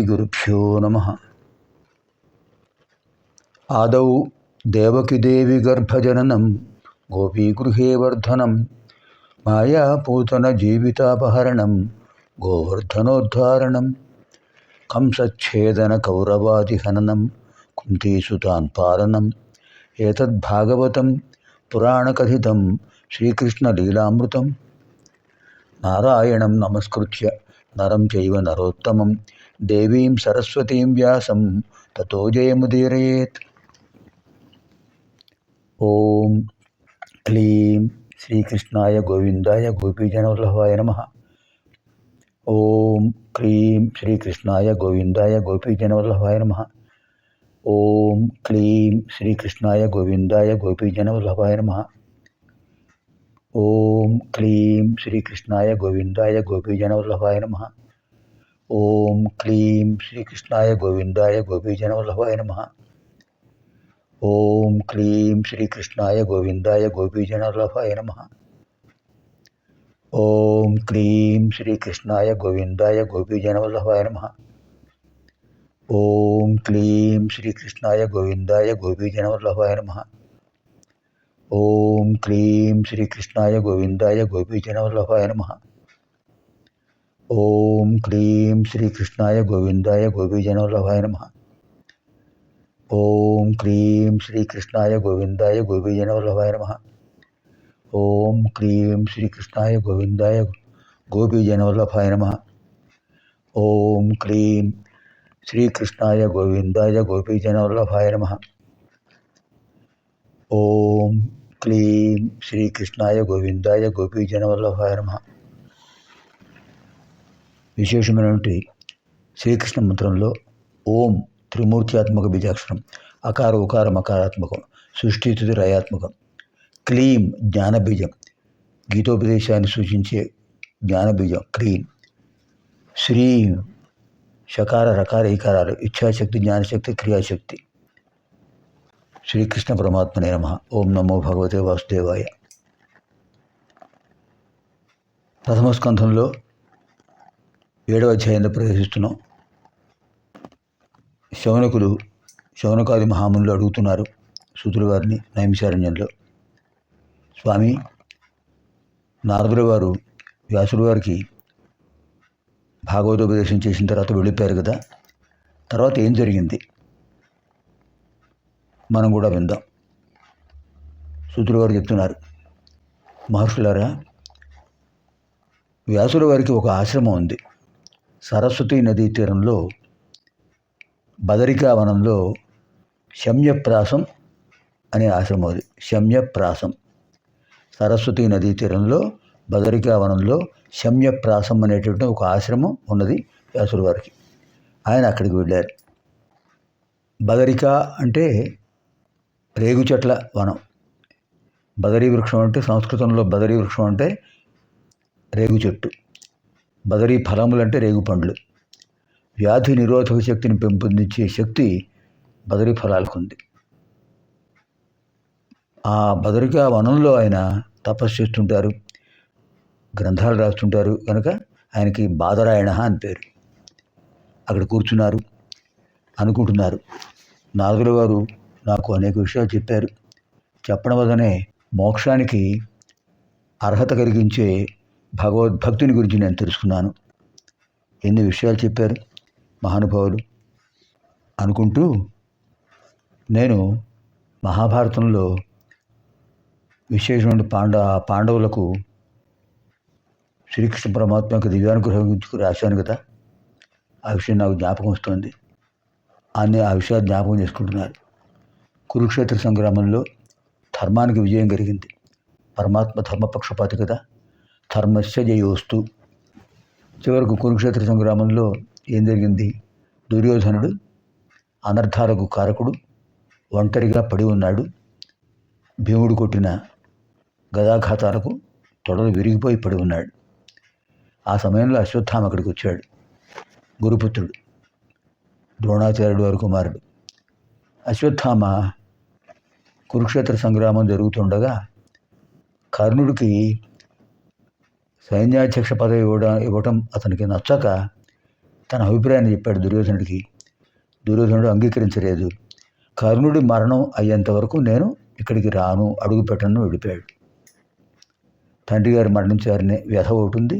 శ్రీగురుభ్యో నమ ఆదౌ దేవకిదేవి గర్భజననం గోపీగృహే వర్ధనం మాయాపూతన జీవితాపహరణం గోవర్ధనోద్ధారణం కంసచ్ఛేదన కౌరవాదిహననం కుంతీసుతాన్ పాలనం ఏతద్భాగవతం పురాణకథితం శ్రీకృష్ణలీలామృతం నారాయణం నమస్కృత్య నరం చైవ నరోత్తమం దేవీం సరస్వతీం వ్యాసం తతో జయముదీరయేత్ ఓం క్లీం శ్రీకృష్ణాయ గోవిందాయ గోపీజనవల్లభాయ నమ ఓం క్లీం శ్రీకృష్ణాయ గోవిందాయ గోపీజనవల్లభాయ నమ ఓం క్లీం శ్రీకృష్ణాయ గోవిందాయ గోపీజనవల్లభాయ నమ ఓం క్లీం శ్రీకృష్ణాయ గోవిందాయ గోపీజనవల్లభాయ నమ ఓం క్లీం శ్రీకృష్ణాయ గోవిందాయ గోపీజనవల్లభాయ నమ ఓం క్లీం శ్రీకృష్ణాయ గోవిందాయ గోపీజనవల్లభాయ నమ ఓం క్లీం శ్రీకృష్ణాయ గోవిందాయ గోపీజనవల్లభాయ నమ ఓం క్లీం శ్రీకృష్ణాయ గోవిందాయ గోపీజనవల్లభాయ నమ ఓం క్లీం శ్రీకృష్ణాయ గోవిందాయ గోపీజనవల్లభాయ నమ ఓం క్లీం శ్రీకృష్ణాయ గోవిందాయ గోపీజనవల్లభాయ నమ ఓం క్లీం శ్రీకృష్ణాయ గోవిందాయ గోపీజనవల్లభాయ నమ ఓం క్లీం శ్రీకృష్ణాయ గోవిందాయ గోపీజనవల్లభాయ నమ ఓం క్లీం శ్రీకృష్ణాయ గోవిందాయ గోపీజనవల్లభాయ నమ ఓం క్లీం శ్రీకృష్ణాయ గోవిందాయ గోపీజనవల్లభాయ నమ విశేషమైనటువంటి శ్రీకృష్ణ మంత్రంలో ఓం త్రిమూర్త్యాత్మక బీజాక్షరం అకార ఉకార మకారాత్మకం సృష్టి రయాత్మకం క్లీం జ్ఞానబీజం గీతోపదేశాన్ని సూచించే జ్ఞానబీజం క్లీం శ్రీ షకార రకార ఈకారాలు ఇచ్ఛాశక్తి జ్ఞానశక్తి క్రియాశక్తి శ్రీకృష్ణ పరమాత్మనే నమ. ఓం నమో భగవతే వాసుదేవాయ. ప్రథమ స్కంధంలో ఏడవ అధ్యాయంలో ప్రవేశిస్తున్నాం. శౌనకులు శౌనకాది మహామునులు అడుగుతున్నారు సూతుల వారిని నైమిషారణ్యంలో. స్వామి నారదుల వారు వ్యాసుడు వారికి భాగవతోపదేశం చేసిన తర్వాత వెళ్ళిపోయారు కదా. తర్వాత ఏం జరిగింది? మనం కూడా విందాం. సూతుల గారు చెప్తున్నారు. మహర్షులారా వ్యాసుల వారికి ఒక ఆశ్రమం ఉంది. సరస్వతి నదీ తీరంలో బదరికావనంలో శమ్యప్రాసం అనే ఆశ్రమం అది. శమ్యప్రాసం. సరస్వతి నదీ తీరంలో బదరికావనంలో శమ్యప్రాసం అనేటువంటి ఒక ఆశ్రమం ఉన్నది వ్యాసుల వారికి. ఆయన అక్కడికి వెళ్ళారు. బదరిక అంటే రేగు చెట్ల వనం. బదరీ వృక్షం అంటే సంస్కృతంలో బదరీ వృక్షం అంటే రేగు చెట్టు. బదరీ ఫలములు అంటే రేగు పండ్లు. వ్యాధి నిరోధక శక్తిని పెంపొందించే శక్తి బదరీ ఫలాలకు ఉంది. ఆ బదరికా వనంలో ఆయన తపస్సు చేస్తుంటారు. గ్రంథాలు రాస్తుంటారు. కనుక ఆయనకి బాదరాయణ అని పేరు. అక్కడ కూర్చున్నారు. అనుకుంటున్నారు. నారదుల వారు నాకు అనేక విషయాలు చెప్పారు. చెప్పడం వల్లనే మోక్షానికి అర్హత కలిగించే భగవద్భక్తిని గురించి నేను తెలుసుకున్నాను. ఎన్ని విషయాలు చెప్పారు మహానుభావులు. అనుకుంటూ నేను మహాభారతంలో విశేషమైన పాండ పాండవులకు శ్రీకృష్ణ పరమాత్మ యొక్క దివ్యానుగ్రహం గురించి రాశాను కదా. ఆ విషయం నాకు జ్ఞాపకం వస్తుంది. అన్ని ఆ విషయాలు జ్ఞాపకం చేసుకుంటున్నారు. కురుక్షేత్ర సంగ్రామంలో ధర్మానికి విజయం కలిగింది. పరమాత్మ ధర్మపక్షపాతి కదా. ధర్మస్య జయోస్తు. చివరకు కురుక్షేత్ర సంగ్రామంలో ఏం జరిగింది? దుర్యోధనుడు అనర్థాలకు కారకుడు ఒంటరిగా పడి ఉన్నాడు. భీముడు కొట్టిన గదాఘాతాలకు తొడలు విరిగిపోయి పడి ఉన్నాడు. ఆ సమయంలో అశ్వత్థామ అక్కడికి వచ్చాడు. గురుపుత్రుడు ద్రోణాచార్యుడు వారి కుమారుడు. అశ్వత్థామ కురుక్షేత్ర సంగ్రామం జరుగుతుండగా కర్ణుడికి సైన్యాధ్యక్ష పదవి ఇవ్వడం ఇవ్వటం అతనికి నచ్చక తన అభిప్రాయాన్ని చెప్పాడు దుర్యోధనుడికి. దుర్యోధనుడు అంగీకరించలేదు. కర్ణుడి మరణం అయ్యేంత వరకు నేను ఇక్కడికి రాను అడుగు పెట్టను వెళ్ళిపోయాడు తండ్రి గారు మరణించారనే వ్యధ ఒకటి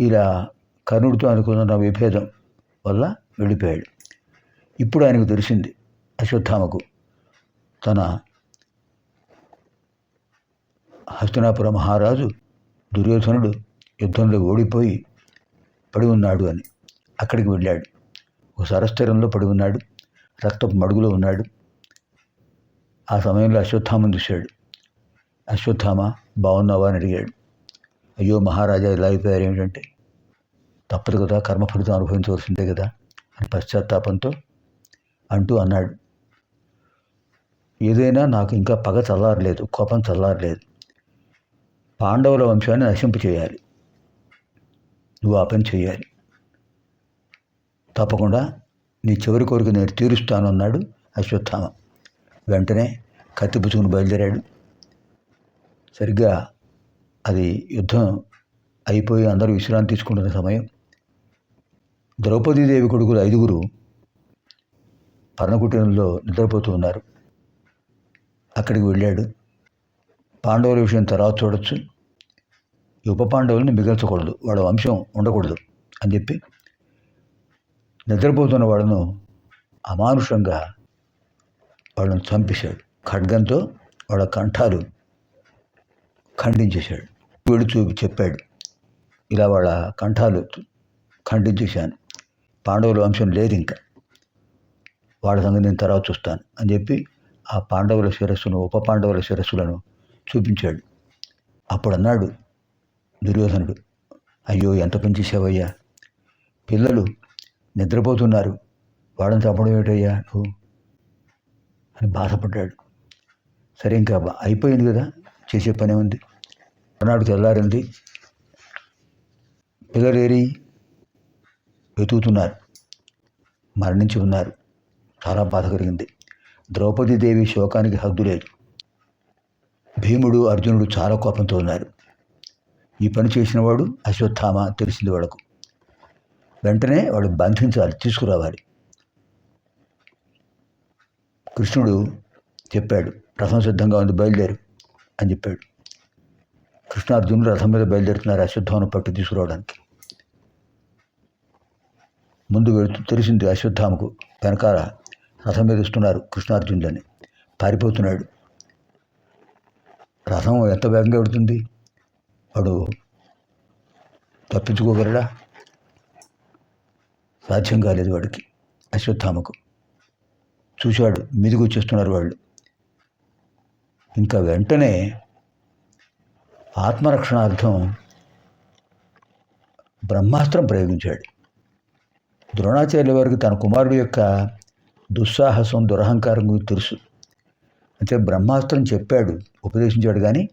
ఇలా కర్ణుడితో అనుకున్న విభేదం వల్ల వెళ్ళిపోయాడు ఇప్పుడు ఆయనకు తెలిసింది అశ్వత్థామకు. తన హస్తినాపుర మహారాజు దుర్యోధనుడు యుద్ధంలో ఓడిపోయి పడి ఉన్నాడు అని. అక్కడికి వెళ్ళాడు. ఒక సరస్థిరంలో పడి ఉన్నాడు. రక్తపు మడుగులో ఉన్నాడు. ఆ సమయంలో అశ్వత్థామను చూశాడు. అశ్వత్థామ బాగున్నావా? అని అడిగాడు. అయ్యో మహారాజా ఇలా అయిపోయారు ఏమిటంటే తప్పదు కదా కర్మఫలితం అనుభవించవలసిందే కదా అని పశ్చాత్తాపంతో అంటూ అన్నాడు. ఏదైనా నాకు ఇంకా పగ చల్లారలేదు కోపం చల్లారలేదు. పాండవుల వంశాన్ని నశింపు చేయాలి. నువ్వు ఆ పని చేయాలి. తప్పకుండా నీ చివరి కోరిక నేను తీరుస్తాను అన్నాడు అశ్వత్థామ. వెంటనే కత్తి పుచ్చుకుని బయలుదేరాడు. సరిగ్గా అది యుద్ధం అయిపోయి అందరూ విశ్రాంతి తీసుకుంటున్న సమయం. ద్రౌపదీదేవి కొడుకులు ఐదుగురు పర్ణకుటీరంలో నిద్రపోతూ ఉన్నారు. అక్కడికి వెళ్ళాడు. పాండవుల విషయం తర్వాత చూడొచ్చు. ఈ ఉప పాండవుల్ని మిగల్చకూడదు. వాళ్ళ వంశం ఉండకూడదు అని చెప్పి నిద్రపోతున్న వాళ్ళను అమానుషంగా వాళ్ళని చంపేశాడు. ఖడ్గంతో వాళ్ళ కంఠాలు ఖండించేశాడు. వీడు చూపి చెప్పాడు. ఇలా వాళ్ళ కంఠాలు ఖండించేశాను. పాండవుల వంశం లేదు ఇంకా. వాళ్ళ సంగతి నేను తర్వాత చూస్తాను అని చెప్పి ఆ పాండవుల శిరస్సును ఉప పాండవుల శిరస్సులను చూపించాడు. అప్పుడు అన్నాడు దుర్యోధనుడు అయ్యో ఎంత పనిచేసావయ్యా పిల్లలు నిద్రపోతున్నారు. వాళ్ళని చంపడం ఏమిటయ్యా నువ్వు? అని బాధపడ్డాడు. సరే ఇంకా అయిపోయింది కదా చేసే పనే ఉంది. మర్నాడు తెల్లారింది. పిల్లలేరి వెతుకుతున్నారు. మరణించి ఉన్నారు. చాలా బాధ కలిగింది. ద్రౌపదీదేవి శోకానికి హద్దు లేదు భీముడు అర్జునుడు చాలా కోపంతో ఉన్నారు. ఈ పని చేసినవాడు అశ్వత్థామ తెలిసింది వాళ్ళకు వెంటనే వాడు బంధించాలి తీసుకురావాలి. కృష్ణుడు చెప్పాడు రథం సిద్ధంగా ఉంది బయలుదేరు అని చెప్పాడు. కృష్ణార్జునుడు రథం మీద బయలుదేరుతున్నారు అశ్వత్థామను పట్టు తీసుకురావడానికి. ముందు వెళుతూ తెలిసింది అశ్వత్థామకు వెనకాల రథం మీద ఇస్తున్నారు కృష్ణార్జునులని. పారిపోతున్నాడు. రథం ఎంత వేగంగా పెడుతుంది వాడు తప్పించుకోగలడా? సాధ్యం కాలేదు వాడికి అశ్వత్థామకు. చూశాడు మీదికి వచ్చేస్తున్నారు వాళ్ళు. ఇంకా వెంటనే ఆత్మరక్షణార్థం బ్రహ్మాస్త్రం ప్రయోగించాడు. ద్రోణాచార్యుల వారికి తన కుమారుడు యొక్క దుస్సాహసం దురహంకారం గురించి తెలుసు. అంటే బ్రహ్మాస్త్రం చెప్పాడు ఉపదేశించాడు కానీ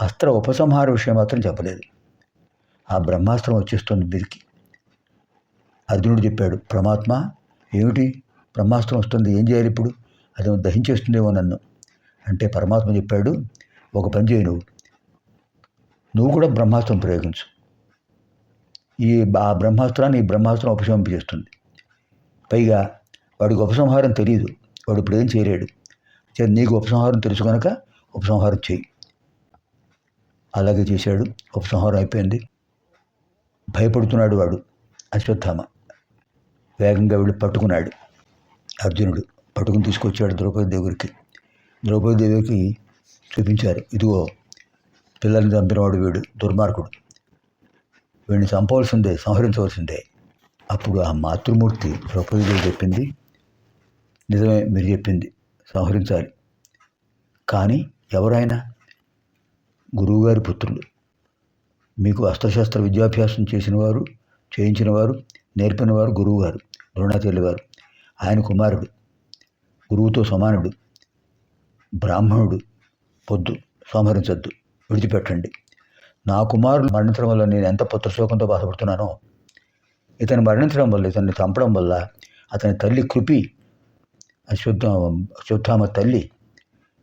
అస్త్ర ఉపసంహార విషయం మాత్రం చెప్పలేదు. ఆ బ్రహ్మాస్త్రం వచ్చేస్తుంది మీదికి. అర్జునుడు చెప్పాడు ప్రమాత్మ ఏమిటి? బ్రహ్మాస్త్రం వస్తుంది ఏం చేయాలి ఇప్పుడు? అది దహించేస్తుందేమో నన్ను. అంటే పరమాత్మ చెప్పాడు ఒక పని చేయి నువ్వు. నువ్వు కూడా బ్రహ్మాస్త్రం ప్రయోగించు. ఈ ఆ బ్రహ్మాస్త్రాన్ని ఈ బ్రహ్మాస్త్రం ఉపశమింపజేస్తుంది పైగా వాడికి ఉపసంహారం తెలియదు వాడు ఇప్పుడు ఏం చేయలేడు. చే- నీకు ఉపసంహారం తెలుసు కనుక ఉపసంహారం చేయి అలాగే చేశాడు. ఉపసంహారం అయిపోయింది. భయపడుతున్నాడు వాడు. అశ్వత్థామ. వేగంగా వెళ్ళి పట్టుకున్నాడు అర్జునుడు. పట్టుకుని తీసుకొచ్చాడు ద్రౌపది దేవుడికి. ద్రౌపది దేవికి చూపించారు. ఇదిగో పిల్లల్ని చంపినవాడు వీడు దుర్మార్గుడు. వీడిని చంపవలసిందే సంహరించవలసిందే. అప్పుడు ఆ మాతృమూర్తి ద్రౌపదిదేవి చెప్పింది నిజమే మీరు చెప్పింది. సంహరించాలి కానీ ఎవరైనా గురువుగారి పుత్రులు మీకు అస్త్రశాస్త్ర విద్యాభ్యాసం చేసిన వారు చేయించిన వారు నేర్పిన వారు గురువు గారు వారు ఆయన కుమారుడు గురువుతో సమానుడు బ్రాహ్మణుడు పొద్దు సంహరించద్దు విడిచిపెట్టండి. నా కుమారుడు మరణించడం వల్ల నేను ఎంత పుత్రశోకంతో బాధపడుతున్నానో ఇతను మరణించడం వల్ల ఇతన్ని చంపడం వల్ల అతని తల్లి కృపి అశ్వత్థ అశ్వత్థామ తల్లి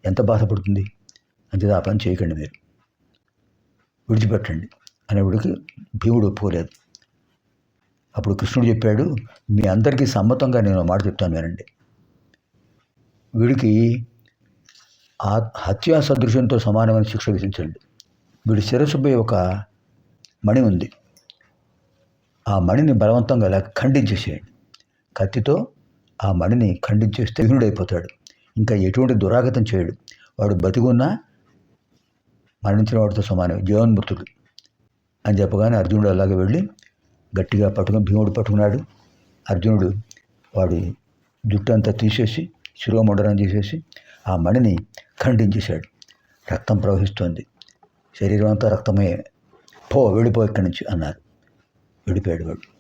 ఎంత బాధపడుతుంది? అంతే ఆ పని చేయకండి మీరు. విడిచిపెట్టండి. అనేవాడికి భీముడు ఒప్పుకోలేదు. అప్పుడు కృష్ణుడు చెప్పాడు మీ అందరికీ సమ్మతంగా నేను మాట చెప్తాను వినండి. వీడికి ఆ హత్యా సదృశ్యంతో సమానమైన శిక్ష విధించండి. వీడి శిరస్సుపై ఒక మణి ఉంది. ఆ మణిని బలవంతంగా ఇలా ఖండించేసేయండి. కత్తితో ఆ మణిని ఖండించేస్తే విధుడైపోతాడు ఇంకా ఎటువంటి దురాగతం చేయడు. వాడు బతికున్నా మరణించిన వాడితో సమానం జీవన్మృతుడు అని చెప్పగానే అర్జునుడు అలాగే వెళ్ళి గట్టిగా పట్టుకుని భీముడు పట్టుకున్నాడు. అర్జునుడు వాడి జుట్టు అంతా తీసేసి శిరోమండలం చేసేసి ఆ మణిని ఖండించేశాడు. రక్తం ప్రవహిస్తోంది. శరీరం అంతా రక్తమే. పో వెళ్ళిపో ఇక్కడి నుంచి అన్నారు. వెళ్ళిపోయాడు వాడు.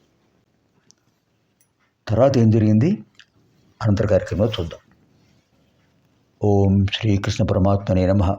తర్వాత ఏం జరిగింది? అనంతర కార్యక్రమంలో చూద్దాం. ఓం శ్రీకృష్ణ పరమాత్మనే నమ.